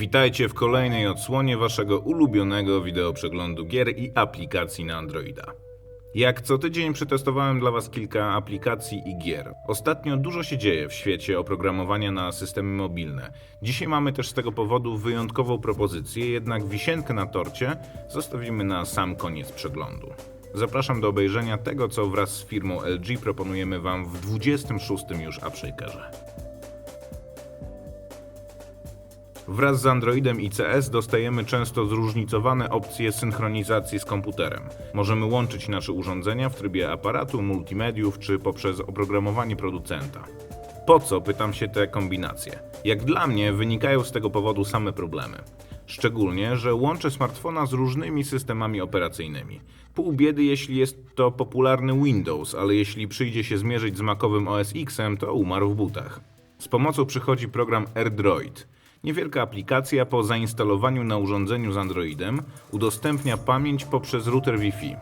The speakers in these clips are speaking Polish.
Witajcie w kolejnej odsłonie waszego ulubionego wideoprzeglądu gier i aplikacji na Androida. Jak co tydzień przetestowałem dla Was kilka aplikacji i gier. Ostatnio dużo się dzieje w świecie oprogramowania na systemy mobilne. Dzisiaj mamy też z tego powodu wyjątkową propozycję, jednak wisienkę na torcie zostawimy na sam koniec przeglądu. Zapraszam do obejrzenia tego, co wraz z firmą LG proponujemy Wam w 26 już upshakerze. Wraz z Androidem i CS dostajemy często zróżnicowane opcje synchronizacji z komputerem. Możemy łączyć nasze urządzenia w trybie aparatu, multimediów czy poprzez oprogramowanie producenta. Po co, pytam się, te kombinacje? Jak dla mnie wynikają z tego powodu same problemy. Szczególnie, że łączę smartfona z różnymi systemami operacyjnymi. Pół biedy, jeśli jest to popularny Windows, ale jeśli przyjdzie się zmierzyć z Macowym OS X-em, to umarł w butach. Z pomocą przychodzi program AirDroid. Niewielka aplikacja po zainstalowaniu na urządzeniu z Androidem udostępnia pamięć poprzez router Wi-Fi.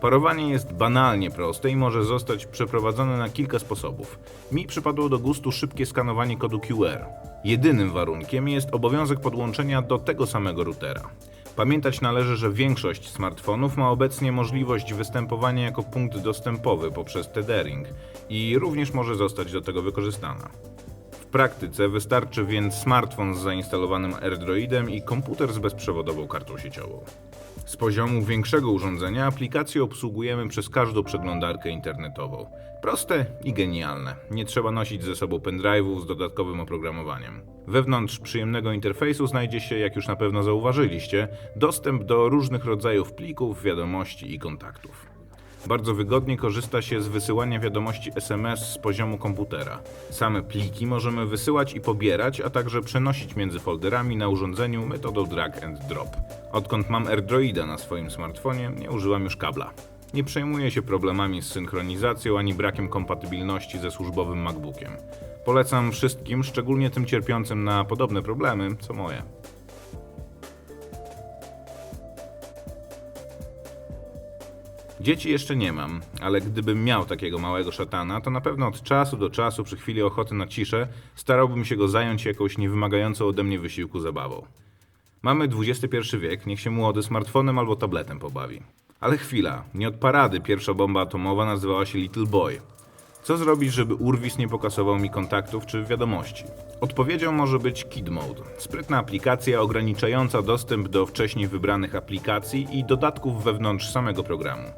Parowanie jest banalnie proste i może zostać przeprowadzone na kilka sposobów. Mi przypadło do gustu szybkie skanowanie kodu QR. Jedynym warunkiem jest obowiązek podłączenia do tego samego routera. Pamiętać należy, że większość smartfonów ma obecnie możliwość występowania jako punkt dostępowy poprzez tethering i również może zostać do tego wykorzystana. Praktyce wystarczy więc smartfon z zainstalowanym AirDroidem i komputer z bezprzewodową kartą sieciową. Z poziomu większego urządzenia aplikację obsługujemy przez każdą przeglądarkę internetową. Proste i genialne. Nie trzeba nosić ze sobą pendrive'ów z dodatkowym oprogramowaniem. Wewnątrz przyjemnego interfejsu znajdzie się, jak już na pewno zauważyliście, dostęp do różnych rodzajów plików, wiadomości i kontaktów. Bardzo wygodnie korzysta się z wysyłania wiadomości SMS z poziomu komputera. Same pliki możemy wysyłać i pobierać, a także przenosić między folderami na urządzeniu metodą drag and drop. Odkąd mam AirDroida na swoim smartfonie, nie używam już kabla. Nie przejmuję się problemami z synchronizacją ani brakiem kompatybilności ze służbowym MacBookiem. Polecam wszystkim, szczególnie tym cierpiącym na podobne problemy, co moje. Dzieci jeszcze nie mam, ale gdybym miał takiego małego szatana, to na pewno od czasu do czasu, przy chwili ochoty na ciszę, starałbym się go zająć jakąś niewymagającą ode mnie wysiłku zabawą. Mamy XXI wiek, niech się młody smartfonem albo tabletem pobawi. Ale chwila, nie od parady pierwsza bomba atomowa nazywała się Little Boy. Co zrobić, żeby Urwis nie pokasował mi kontaktów czy wiadomości? Odpowiedzią może być Kid Mode. Sprytna aplikacja ograniczająca dostęp do wcześniej wybranych aplikacji i dodatków wewnątrz samego programu.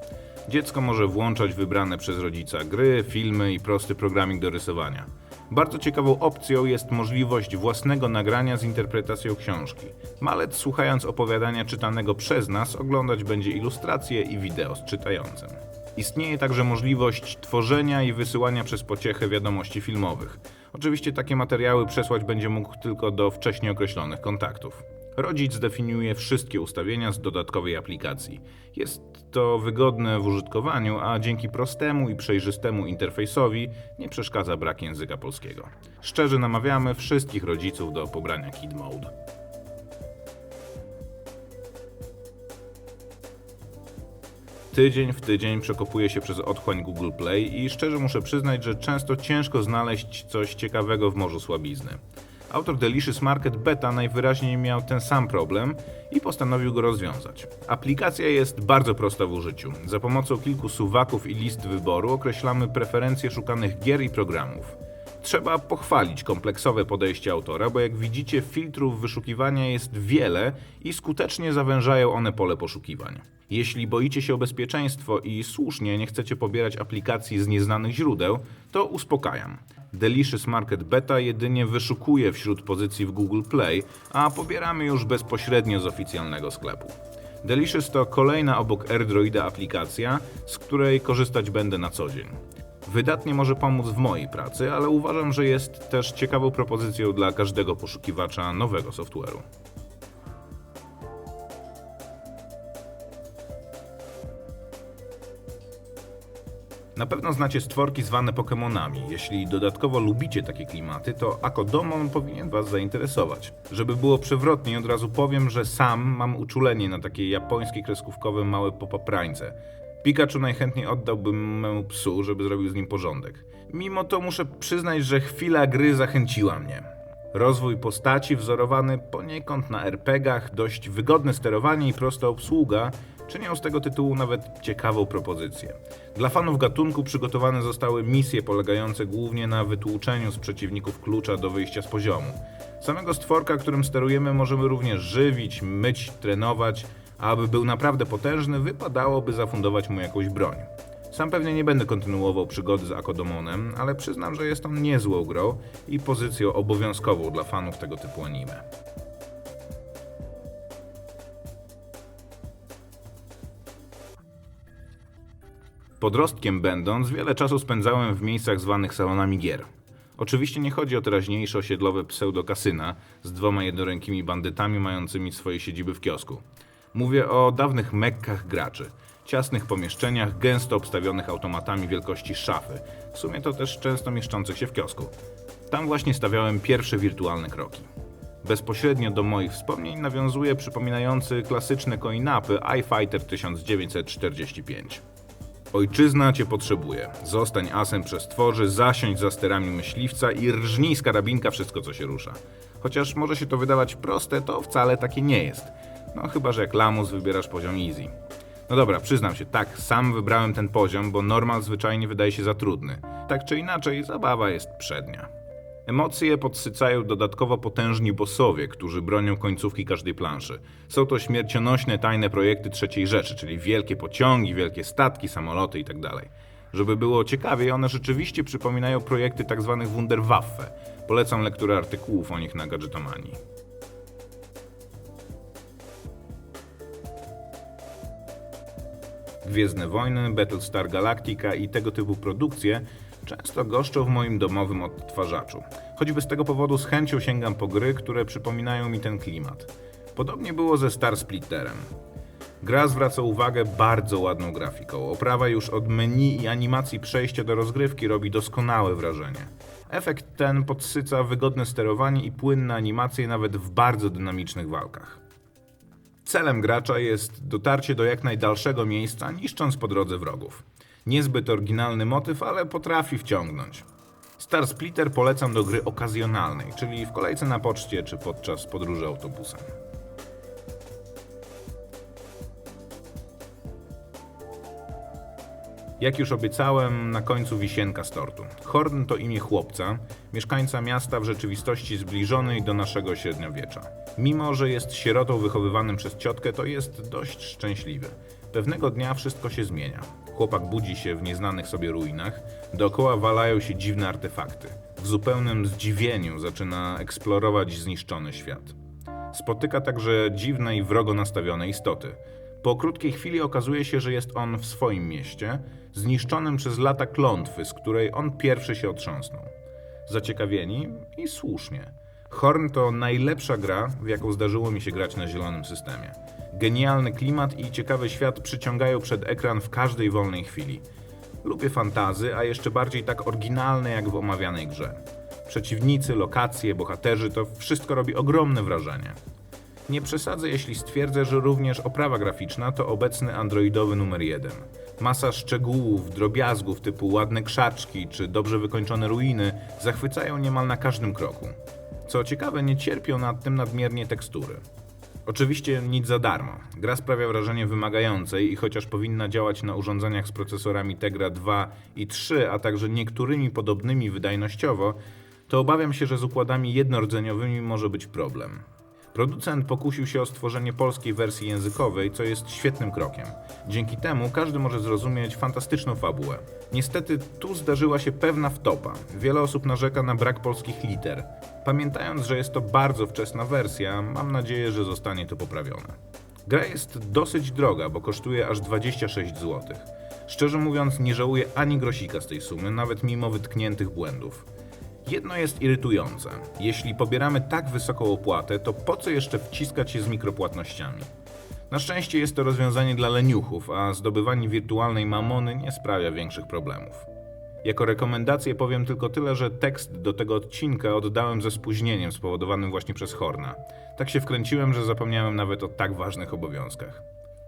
Dziecko może włączać wybrane przez rodzica gry, filmy i prosty programik do rysowania. Bardzo ciekawą opcją jest możliwość własnego nagrania z interpretacją książki. Malec słuchając opowiadania czytanego przez nas oglądać będzie ilustracje i wideo z czytającym. Istnieje także możliwość tworzenia i wysyłania przez pociechę wiadomości filmowych. Oczywiście takie materiały przesłać będzie mógł tylko do wcześniej określonych kontaktów. Rodzic zdefiniuje wszystkie ustawienia z dodatkowej aplikacji. Jest to wygodne w użytkowaniu, a dzięki prostemu i przejrzystemu interfejsowi nie przeszkadza brak języka polskiego. Szczerze namawiamy wszystkich rodziców do pobrania Kid Mode. Tydzień w tydzień przekopuję się przez otchłań Google Play i szczerze muszę przyznać, że często ciężko znaleźć coś ciekawego w morzu słabizny. Autor Delicious Market Beta najwyraźniej miał ten sam problem i postanowił go rozwiązać. Aplikacja jest bardzo prosta w użyciu. Za pomocą kilku suwaków i list wyboru określamy preferencje szukanych gier i programów. Trzeba pochwalić kompleksowe podejście autora, bo jak widzicie, filtrów wyszukiwania jest wiele i skutecznie zawężają one pole poszukiwań. Jeśli boicie się o bezpieczeństwo i słusznie nie chcecie pobierać aplikacji z nieznanych źródeł, to uspokajam. Delicious Market Beta jedynie wyszukuje wśród pozycji w Google Play, a pobieramy już bezpośrednio z oficjalnego sklepu. Delicious to kolejna obok AirDroida aplikacja, z której korzystać będę na co dzień. Wydatnie może pomóc w mojej pracy, ale uważam, że jest też ciekawą propozycją dla każdego poszukiwacza nowego software'u. Na pewno znacie stworki zwane Pokémonami. Jeśli dodatkowo lubicie takie klimaty, to Akodomon powinien Was zainteresować. Żeby było przewrotnie, od razu powiem, że sam mam uczulenie na takie japońskie kreskówkowe małe popaprańce. Pikachu najchętniej oddałbym memu psu, żeby zrobił z nim porządek. Mimo to muszę przyznać, że chwila gry zachęciła mnie. Rozwój postaci wzorowany poniekąd na RPGach, dość wygodne sterowanie i prosta obsługa czynią z tego tytułu nawet ciekawą propozycję. Dla fanów gatunku przygotowane zostały misje polegające głównie na wytłuczeniu z przeciwników klucza do wyjścia z poziomu. Samego stworka, którym sterujemy, możemy również żywić, myć, trenować, a aby był naprawdę potężny, wypadałoby zafundować mu jakąś broń. Sam pewnie nie będę kontynuował przygody z Akodomonem, ale przyznam, że jest on niezłą grą i pozycją obowiązkową dla fanów tego typu anime. Podrostkiem będąc, wiele czasu spędzałem w miejscach zwanych salonami gier. Oczywiście nie chodzi o teraźniejsze osiedlowe pseudokasyna z dwoma jednorękimi bandytami mającymi swoje siedziby w kiosku. Mówię o dawnych mekkach graczy, ciasnych pomieszczeniach gęsto obstawionych automatami wielkości szafy, w sumie to też często mieszczących się w kiosku. Tam właśnie stawiałem pierwsze wirtualne kroki. Bezpośrednio do moich wspomnień nawiązuje przypominający klasyczne coin-upy iFighter 1945. Ojczyzna cię potrzebuje. Zostań asem przez tworzy, zasiądź za sterami myśliwca i rżnij z karabinka wszystko, co się rusza. Chociaż może się to wydawać proste, to wcale takie nie jest. No chyba, że jak lamus wybierasz poziom easy. No dobra, przyznam się, tak, sam wybrałem ten poziom, bo normal zwyczajnie wydaje się za trudny. Tak czy inaczej, zabawa jest przednia. Emocje podsycają dodatkowo potężni bossowie, którzy bronią końcówki każdej planszy. Są to śmiercionośne tajne projekty trzeciej rzeczy, czyli wielkie pociągi, wielkie statki, samoloty itd. Żeby było ciekawiej, one rzeczywiście przypominają projekty tzw. Wunderwaffe. Polecam lekturę artykułów o nich na Gadgetomanii. Gwiezdne Wojny, Battlestar Galactica i tego typu produkcje często goszczą w moim domowym odtwarzaczu. Choćby z tego powodu z chęcią sięgam po gry, które przypominają mi ten klimat. Podobnie było ze Star Splitterem. Gra zwraca uwagę bardzo ładną grafiką. Oprawa już od menu i animacji przejścia do rozgrywki robi doskonałe wrażenie. Efekt ten podsyca wygodne sterowanie i płynne animacje nawet w bardzo dynamicznych walkach. Celem gracza jest dotarcie do jak najdalszego miejsca, niszcząc po drodze wrogów. Niezbyt oryginalny motyw, ale potrafi wciągnąć. Star Splitter polecam do gry okazjonalnej, czyli w kolejce na poczcie czy podczas podróży autobusem. Jak już obiecałem, na końcu wisienka z tortu. Horn to imię chłopca, mieszkańca miasta w rzeczywistości zbliżonej do naszego średniowiecza. Mimo, że jest sierotą wychowywanym przez ciotkę, to jest dość szczęśliwy. Pewnego dnia wszystko się zmienia. Chłopak budzi się w nieznanych sobie ruinach, dookoła walają się dziwne artefakty. W zupełnym zdziwieniu zaczyna eksplorować zniszczony świat. Spotyka także dziwne i wrogo nastawione istoty. Po krótkiej chwili okazuje się, że jest on w swoim mieście, zniszczonym przez lata klątwy, z której on pierwszy się otrząsnął. Zaciekawieni i słusznie. Horn to najlepsza gra, w jaką zdarzyło mi się grać na zielonym systemie. Genialny klimat i ciekawy świat przyciągają przed ekran w każdej wolnej chwili. Lubię fantazy, a jeszcze bardziej tak oryginalne jak w omawianej grze. Przeciwnicy, lokacje, bohaterzy to wszystko robi ogromne wrażenie. Nie przesadzę, jeśli stwierdzę, że również oprawa graficzna to obecny androidowy numer jeden. Masa szczegółów, drobiazgów typu ładne krzaczki czy dobrze wykończone ruiny zachwycają niemal na każdym kroku. Co ciekawe, nie cierpią nad tym nadmiernie tekstury. Oczywiście nic za darmo. Gra sprawia wrażenie wymagającej i chociaż powinna działać na urządzeniach z procesorami Tegra 2 i 3, a także niektórymi podobnymi wydajnościowo, to obawiam się, że z układami jednordzeniowymi może być problem. Producent pokusił się o stworzenie polskiej wersji językowej, co jest świetnym krokiem. Dzięki temu każdy może zrozumieć fantastyczną fabułę. Niestety tu zdarzyła się pewna wtopa. Wiele osób narzeka na brak polskich liter. Pamiętając, że jest to bardzo wczesna wersja, mam nadzieję, że zostanie to poprawione. Gra jest dosyć droga, bo kosztuje aż 26 zł. Szczerze mówiąc, nie żałuję ani grosika z tej sumy, nawet mimo wytkniętych błędów. Jedno jest irytujące. Jeśli pobieramy tak wysoką opłatę, to po co jeszcze wciskać się z mikropłatnościami? Na szczęście jest to rozwiązanie dla leniuchów, a zdobywanie wirtualnej mamony nie sprawia większych problemów. Jako rekomendację powiem tylko tyle, że tekst do tego odcinka oddałem ze spóźnieniem spowodowanym właśnie przez Horna. Tak się wkręciłem, że zapomniałem nawet o tak ważnych obowiązkach.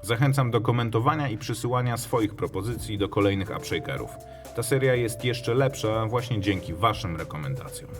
Zachęcam do komentowania i przysyłania swoich propozycji do kolejnych upshakerów. Ta seria jest jeszcze lepsza właśnie dzięki Waszym rekomendacjom.